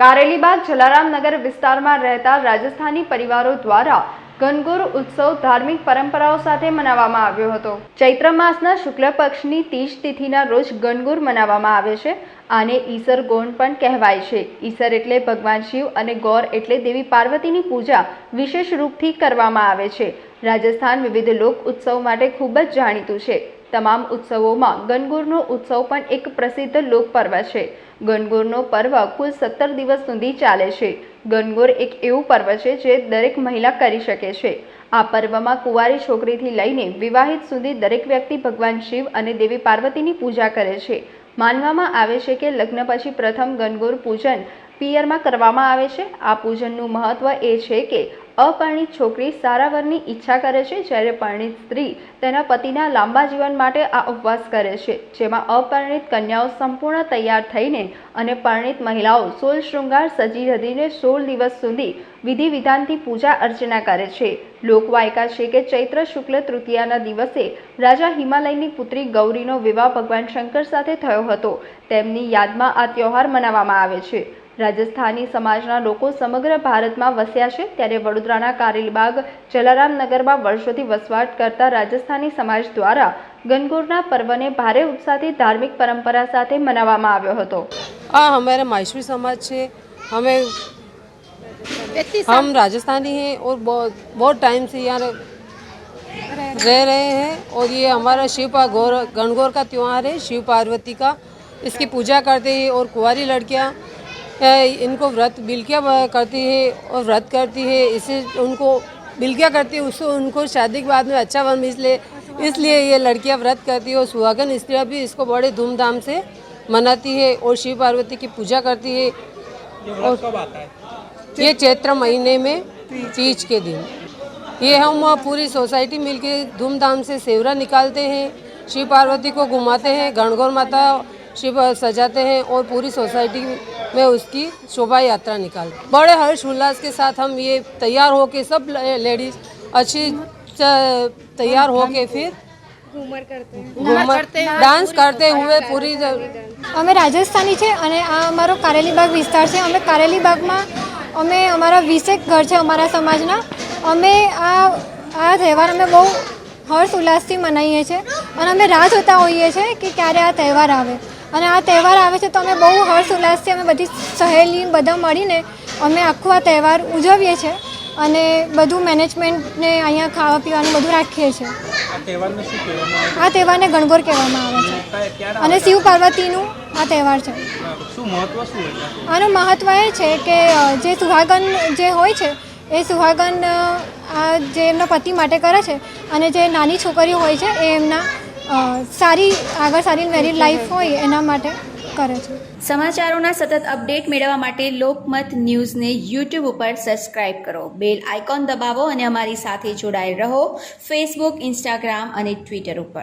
કારેલીબાગ જલારામનગર વિસ્તારમાં રહેતા રાજસ્થાની પરિવારો દ્વારા ગનગુર ઉત્સવ ધાર્મિક પરંપરાઓ સાથે મનાવવામાં આવ્યો હતો. ચૈત્ર માસના શુક્લ પક્ષની તીજ તિથિના રોજ ગનગુર મનાવવામાં આવે છે. આને ઈસર ગોણ પણ કહેવાય છે. ઈસર એટલે ભગવાન શિવ અને ગૌર એટલે દેવી પાર્વતીની પૂજા વિશેષ રૂપથી કરવામાં આવે છે. રાજસ્થાન વિવિધ લોક ઉત્સવ માટે ખૂબ જ જાણીતું છે. તમામ ઉત્સવોમાં ગનગોરનો ઉત્સવ પણ એક પ્રસિદ્ધ લોકપર્વ છે. ગનગોરનો પર્વ કુલ સત્તર દિવસ સુધી ચાલે છે. ગનગોર એક એવું પર્વ છે જે દરેક મહિલા કરી શકે છે. આ પર્વમાં કુંવારી છોકરીથી લઈને વિવાહિત સુધી દરેક વ્યક્તિ ભગવાન શિવ અને દેવી પાર્વતીની પૂજા કરે છે. માનવામાં આવે છે કે લગ્ન પછી પ્રથમ ગનગોર પૂજન પિયરમાં કરવામાં આવે છે. આ પૂજનનું મહત્ત્વ એ છે કે અપરિણિત છોકરી સારા વરની ઈચ્છા કરે છે જ્યારે પરિણીત સ્ત્રી તેના પતિના લાંબા જીવન માટે આ ઉપવાસ કરે છે, જેમાં અપરિણિત કન્યાઓ સંપૂર્ણ તૈયાર થઈને અને પરિણિત મહિલાઓ સોળ શૃંગાર સજી ધજીને સોળ દિવસ સુધી વિધિ વિધાનથી પૂજા અર્ચના કરે છે. લોકવાયકા છે કે ચૈત્ર શુક્લ તૃતીયાના દિવસે રાજા હિમાલયની પુત્રી ગૌરીનો વિવાહ ભગવાન શંકર સાથે થયો હતો. તેમની યાદમાં આ તહેવાર મનાવવામાં આવે છે. રાજસ્થાની સમાજના લોકો સમગ્ર ભારતમાં વસ્યા છે ત્યારે વડોદરાના કારેલીબાગ જલારામનગરમાં વર્ષોથી વસવાટ કરતા રાજસ્થાની સમાજ દ્વારા ગનગોરના પર્વને ભારે ઉત્સાહથી ધાર્મિક પરંપરા સાથે મનાવવામાં આવ્યો હતો हाँ हमारे माहेश्वरी समाज से हमें हम राजस्थानी हैं और बहुत बहुत टाइम से यहाँ रह रहे हैं और ये हमारा शिव पा गौर गणगौर का त्यौहार है शिव पार्वती का इसकी पूजा करते हैं और कुंवारी लड़कियाँ अ, इनको व्रत बिल्किया करती है और व्रत करती है इसे उनको बिल्किया करती है उससे उनको शादी के बाद में अच्छा वन इसलिए इसलिए ये लड़कियाँ व्रत करती है और सुहागन स्त्रियाँ भी इसको बड़े धूमधाम से मनाती है और शिव पार्वती की पूजा करती है। और कब आता है? ये चैत्र महीने में तीज के दिन। ये हम पूरी सोसाइटी मिलके धूमधाम से सेवरा निकालते हैं शिव पार्वती को घुमाते हैं गणगौर माता शिव सजाते हैं और पूरी सोसाइटी में उसकी शोभा यात्रा निकालते हैं बड़े हर्ष उल्लास के साथ हम ये तैयार होके सब लेडीज अच्छी च- तैयार होके फिर घूमर डांस करते हुए पूरी અમે રાજસ્થાની છે અને આ અમારો કારેલીબાગ વિસ્તાર છે અમે કારેલીબાગમાં અમે અમારા વીસેક ઘર છે અમારા સમાજના અમે આ આ તહેવાર અમે બહુ હર્ષ ઉલ્લાસથી મનાવીએ છીએ અને અમે રાહ જોતા હોઈએ છીએ કે ક્યારે આ તહેવાર આવે અને આ તહેવાર આવે છે તો અમે બહુ હર્ષ ઉલ્લાસથી અમે બધી સહેલી બધા મળીને અમે આખો આ તહેવાર ઉજવીએ છીએ અને બધું મેનેજમેન્ટને અહીંયા ખાવા પીવાનું બધું રાખીએ છીએ. આ તહેવારને ગણગોર કહેવામાં આવે છે. અને શિવ પાર્વતીનું આ તહેવાર છે. આનું મહત્ત્વ એ છે કે જે સુહાગન જે હોય છે એ સુહાગન આ જે એમના પતિ માટે કરે છે અને જે નાની છોકરીઓ હોય છે એ એમના સારી, આગળ સારી મેરિડ લાઈફ હોય એના માટે કરે છે. સમાચારોના સતત અપડેટ મેળવવા માટે લોકમત ન્યૂઝને યુટ્યુબ ઉપર સબસ્ક્રાઇબ કરો. બેલ આઇકોન દબાવો અને અમારી સાથે જોડાયેલ રહો. ફેસબુક ઇન્સ્ટાગ્રામ અને ટ્વિટર ઉપર.